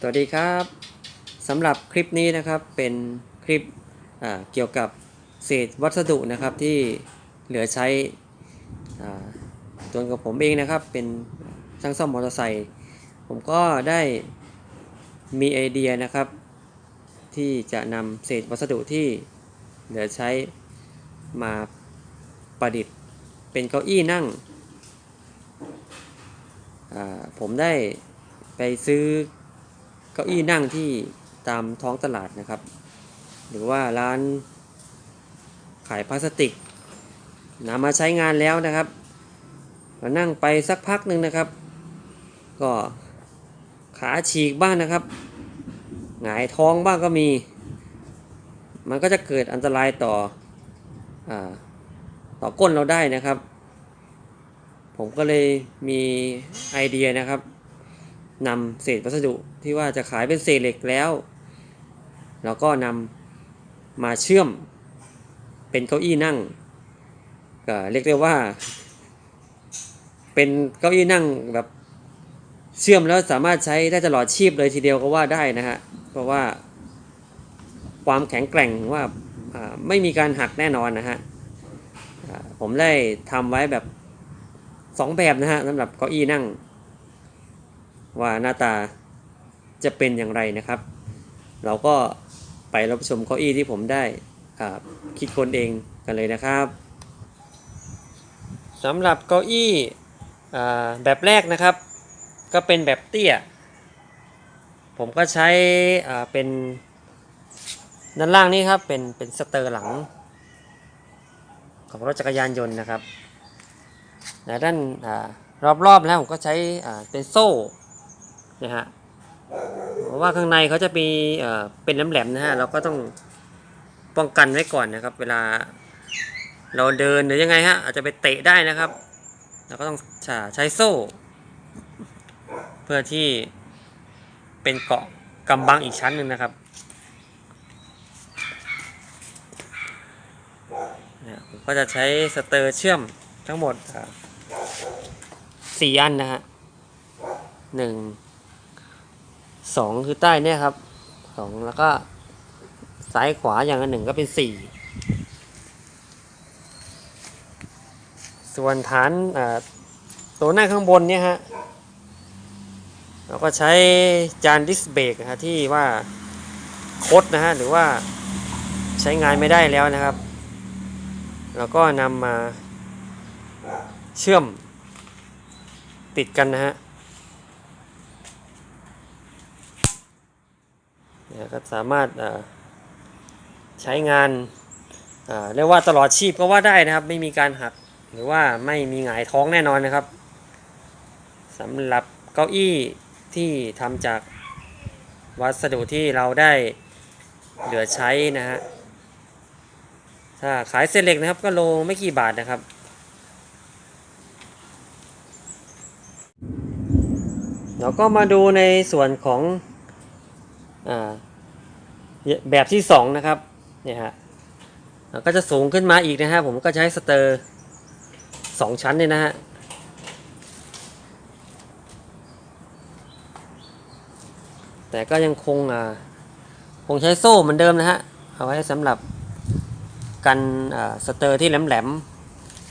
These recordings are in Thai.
สวัสดีครับสำหรับคลิปนี้นะครับเป็นคลิปเกี่ยวกับเศษวัสดุนะครับที่เหลือใช้ตัวกับผมเองนะครับ เป็นช่างซ่อมมอเตอร์ไซค์ผมก็ได้มีไอเดียนะครับ ที่จะนำเศษวัสดุที่เหลือใช้มาประดิษฐ์เป็นเก้าอี้นั่ง ผมได้ไปซื้อ เก้าอี้นั่งที่ตามท้องตลาดนะครับ หรือว่าร้านขายพลาสติกนำมาใช้งานแล้วนะครับก็นั่งไปสักพักหนึ่งนะครับ ก็ขาฉีกบ้างนะครับ หงายท้องบ้างก็มี มันก็จะเกิดอันตรายต่ออต่อก้นเราได้นะครับ ผมก็เลยมีไอเดียนะครับนำเศษวัสดุ ที่ว่าจะขายเป็นเศษเหล็กแล้วแล้วก็นำมาเชื่อมเป็นเก้าอี้นั่งก็เรียกได้ว่า เป็นเก้าอี้นั่งแบบเชื่อมแล้วสามารถใช้ได้ตลอดชีพเลยทีเดียวก็ว่าได้นะฮะเพราะว่าความแข็งแกร่งว่าไม่มีการหักแน่นอนนะฮะผมได้ทำไว้แบบสองแบบนะฮะสำหรับเก้าอี้นั่ง ว่าหน้าตา จะเป็นอย่างไรนะครับ เราก็ไปรับชมเก้าอี้ที่ผมได้คิดคนเองกันเลยนะครับสำหรับเก้าอี้แบบแรกนะครับ ก็เป็นแบบเตี้ย ผมก็ใช้เป็นด้านล่างนี้ครับเป็นเป็นสเตอร์หลัง ของรถจักรยานยนต์นะครับด้านอรอบๆแล้วผมก็ใช้เป็นโซ่นะฮะ ว่าข้างในเขาจะมีเอ่อเป็นแหลมๆนะฮะเราก็ต้องป้องกันไว้ก่อนนะครับ เวลาเราเดินหรือยังไงฮะอาจจะไปเตะได้นะครับเราก็ต้องใช้โซ่ เพื่อที่เป็นเกาะกำบังอีกชั้นหนึ่งนะครับผมก็จะใช้สเตอร์เชื่อมทั้งหมดสี่อันนะฮะหนึ่ง สองคือใต้เนี่ยครับสองแล้วก็ซ้ายขวาอย่างละหนึ่งก็เป็นสี่ส่วนฐานตัวหน้าข้างบนเนี่ยฮะเราก็ใช้จานดิสเบรกฮะที่ว่าคดนะฮะหรือว่าใช้งานไม่ได้แล้วนะครับแล้วก็นำมาเชื่อมติดกันนะฮะ เนี่ยก็สามารถใช้งานเรียกว่าตลอดชีพก็ว่าได้นะครับ ไม่มีการหักหรือว่าไม่มีหงายท้องแน่นอนนะครับสำหรับเก้าอี้ที่ทำจากวัสดุที่เราได้เหลือใช้นะฮะถ้าขายเศษเหล็กนะครับก็โลไม่กี่บาทนะครับเราก็มาดูในส่วนของ แบบที่สองนะครับเนี่ยฮะก็จะสูงขึ้นมาอีกนะฮะผมก็ใช้สเตอร์สองชั้นเนี่ยนะฮะแต่ก็ยังคงคงใช้โซ่เหมือนเดิมนะฮะเอาไว้สำหรับกันสเตอร์ที่แหลม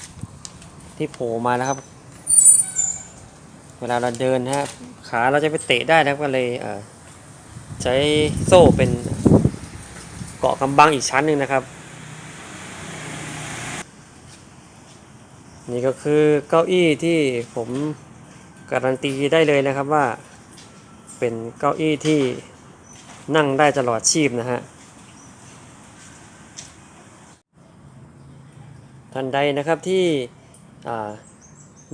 ๆที่โผล่มาแล้วครับ เวลาเราเดินนะฮะขาเราจะไปเตะได้นะครับก็เลยเใช้โซ่เป็นเกาะกำบังอีกชั้นหนึ่งนะครับ นี่ก็คือเก้าอี้ที่ผมการันตีได้เลยนะครับว่า เป็นเก้าอี้ที่นั่งได้ตลอดชีพนะฮะทันใดนะครับที่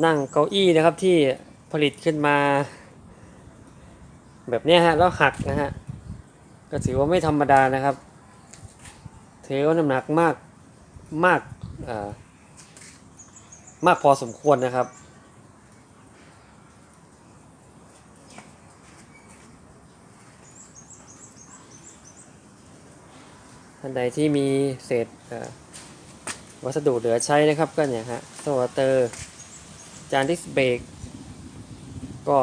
นั่งเก้าอี้นะครับที่ผลิตขึ้นมา แบบนี้ฮะแล้วหักนะฮะก็ถือว่าไม่ธรรมดานะครับถือว่าน้ำหนักมากมากมากพอสมควรนะครับ ท่านใดที่มีเศษวัสดุเหลือใช้นะครับก็เนี่ยฮะโซลเตอร์ จานดิสเบรกก็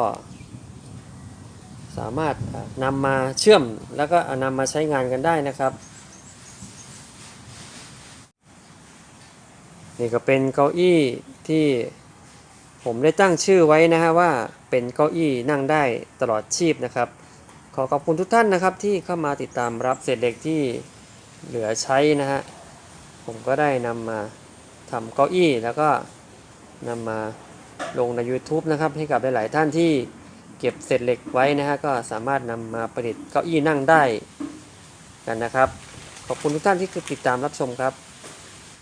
สามารถนำมาเชื่อมแล้วก็นำมาใช้งานกันได้นะครับ นี่ก็เป็นเก้าอี้ที่ผมได้ตั้งชื่อไว้นะฮะว่าเป็นเก้าอี้นั่งได้ตลอดชีพนะครับ ขอขอบคุณทุกท่านนะครับที่เข้ามาติดตามรับเศษเหล็กที่เหลือใช้นะฮะผมก็ได้นำมาทำเก้าอี้แล้วก็นำมาลงใน YouTube นะครับให้กับหลายๆท่านที่ เก็บเศษเหล็กไว้นะฮะก็สามารถนำมาประดิษฐ์เก้าอี้นั่งได้กันนะครับ ขอบคุณทุกท่านที่ติดตามรับชมครับ